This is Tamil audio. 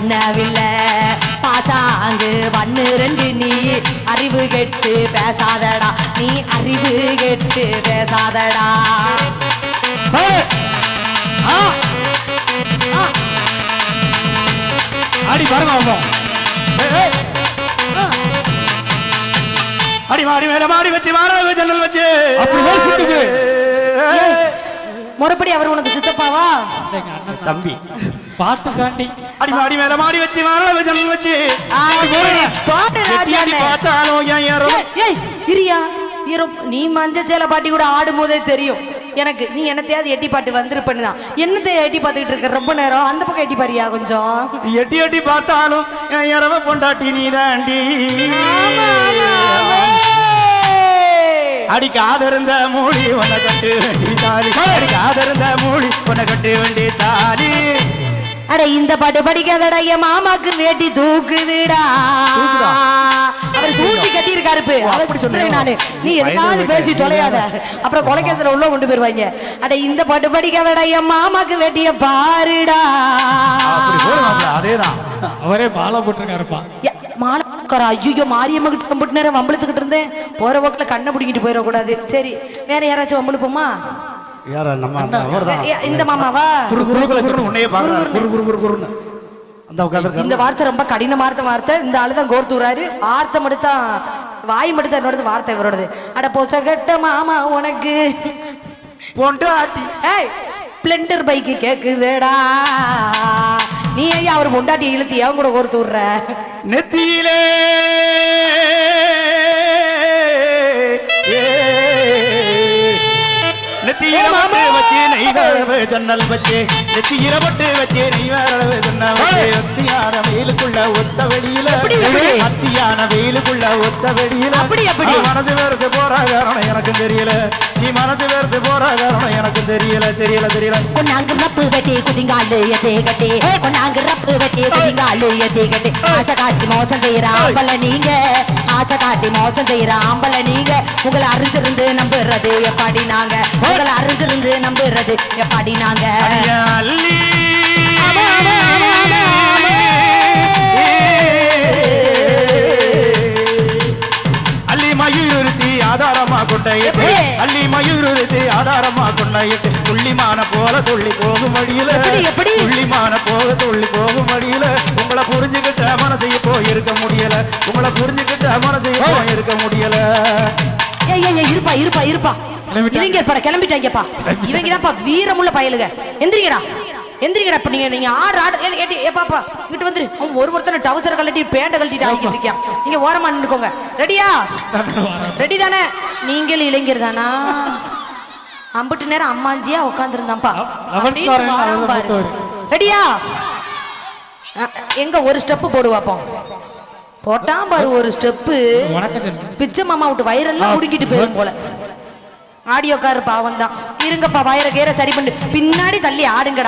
பண்ணவில்லை பாசாங்கு பண்ணு ரெண்டு நீ அறிவு கெட்டு பேசாதடா. நீ அறிவு கெட்டு பேசாதடா. ஆடி பாருங்க. அடி மாடி மேல மாடி வச்சு மாறளவு ஜன்னல் வச்சு. முறைப்படி அவர் உனக்கு சித்தப்பாவா? தம்பி. பாட்டு காண்டி அடி மாடி மேல மாடி வச்சு மாறளவு ஜன்னல் வச்சு. பாட்டு. பார்த்தாலும் இரியா இரு நீ மஞ்ச சேலை பாட்டி கூட ஆடும்போதே தெரியும். எனக்கு நீ என்னத்தையாவது எட்டி பாட்டு வந்துருப்பேன்னு தான். என்னத்தை எட்டி பார்த்துக்கிட்டு இருக்க? ரொம்ப நேரம். அந்த பக்கம் எட்டி பாரியா கொஞ்சம்? எட்டி எட்டி பார்த்தாலும் என் இரவ பொண்டாட்டி நீ தாண்டி ஆமா, ஆமா, ஆமா. அடி காதருந்த மூடி உன்னை கட்டு வேண்டி தாலி. அடி காதருந்த மூடி உன்னை கட்டு வேண்டி தாலி. அட இந்த பாட்டு படிக்காதடா என் மாமாக்கு வேட்டி தூக்குதுடா. தூக்குதா? அவர் தூக்கி கட்டி இருக்காரு இப்ப. அதை? சொல்றேன் நானு. நீ எதுக்காவது பேசி தொலையாத. அப்புறம் கொலைக்கேசில உள்ள கொண்டு போயிருவாங்க. அட இந்த பாட்டு படிக்காதடா என் மாமாக்கு வேட்டிய பாருடா. அதேதான். அவரே மாலை போட்டிருக்காருப்பா. மானக்காரா ஐயோ மாரியம்மா கிட்ட கம்பிட்டு நேரம் வம்பளுத்துக்கிட்டு இருந்தேன். போற போக்குல கண்ணை பிடிக்கிட்டு போயிடக்கூடாது. சரி வேற யாராச்சும் வம்பளுப்போமா யார நம்ம அவர்தான். ஏ, இந்த மாமாவா? குரு குரு குரு உன்னையே பாக்குறாரு குரு, குரு குரு குரு குருன்னு அந்த இந்த வார்த்தை ரொம்ப கடினமான வார்த்தை. இந்த ஆளு தான் கோர்த்துறாரு ஆர்த்தம் எடுத்தான் வாய் மட்டும் தான் என்னோடது வார்த்தை இவரோடது. அட பொசகட்ட மாமா உனக்கு. பொண்டாட்டி. ஏய் ஸ்ப்ளெண்டர் பைக்கு கேக்குதேடா. நீ ஐயா அவர் பொண்டாட்டி இழுத்து ஏன் கூட கோர்த்து விடுற நெத்தியில have ஜன்னல் வச்சு நெத்தியில பட்டு வச்சு வரவு ஜன்னல் வச்சு. அத்தியான வெயிலுக்குள்ள ஒத்த வெளியில? அத்தியான வெயிலுக்குள்ள ஒத்த வெளியில. மனசு வேர்த்து போற காரணம் எனக்கு தெரியல. நீ மனசு வேர்த்து போற காரணம் எனக்கு தெரியல தெரியல தெரியல. கொண்டாங்க ரப்பு வெட்டி குதிங்காலு எதே கட்டி. கொண்டாங்க ரப்பு வெட்டி குதிங்காலு எதே கட்டி. ஆசை காட்டி மோசம் செய்யற ஆம்பளை நீங்க. ஆசை காட்டி மோசம் செய்யற ஆம்பளை நீங்க. உங்களை அறிஞ்சிருந்து நம்புறது எப்படி நாங்க? உங்களை அறிஞ்சிருந்து நம்புறது எப்படி அடிய அள்ளி. மயூருத்தி ஆதாரமா கொண்ட எட்டு எப்படி? அள்ளி மயூருத்தி ஆதாரமா கொண்ட எட்டு துள்ளிமான போல துள்ளி போகும் வழியில? துள்ளிமான போக துள்ளி போகும் வழியில உங்களை புரிஞ்சுக்கிட்ட மனசு இப்போ இருக்க முடியல உங்களை புரிஞ்சுக்கிட்ட மனசு இப்போ இருக்க முடியல. இருப்பா இருப்பா இருப்பா. இவங்க பட கிளம்பிட்டாங்கப்பா. இவங்க தான்ப்பா வீரமுள்ள பயலுக. எந்திரிங்கடா. எந்திரிங்கடா இப்ப நீங்க நீங்க ஆடு ஆடு ஏட்டி ஏ பாப்பா இங்கிட்டு வந்துரு. அவன் ஒரு ஒருத்தனை டவுசர் கழட்டி பேண்ட கழட்டிட்டு ஆடிக்கிட்டு இருக்கான் நீங்க ஓரமா நின்னுக்கோங்க. ரெடியா ரெடி தானே? நீங்கள் இளைஞர் தானா? அம்புட்டு நேரம் அம்மாஞ்சியா உட்காந்துருந்தான்ப்பா. ரெடியா எங்க ஒரு ஸ்டெப் போடுவாப்போம். போட்டான் பாரு ஒரு ஸ்டெப்பு பிச்சை மாமா விட்டு வயிறெல்லாம் முடுங்கிட்டு போயிரும் போல. ஆடியோக்காரர் பாவம் தான் இருங்கப்பா வயிற கேர சரி பண்ணு பின்னாடி தள்ளி ஆடுங்கடா.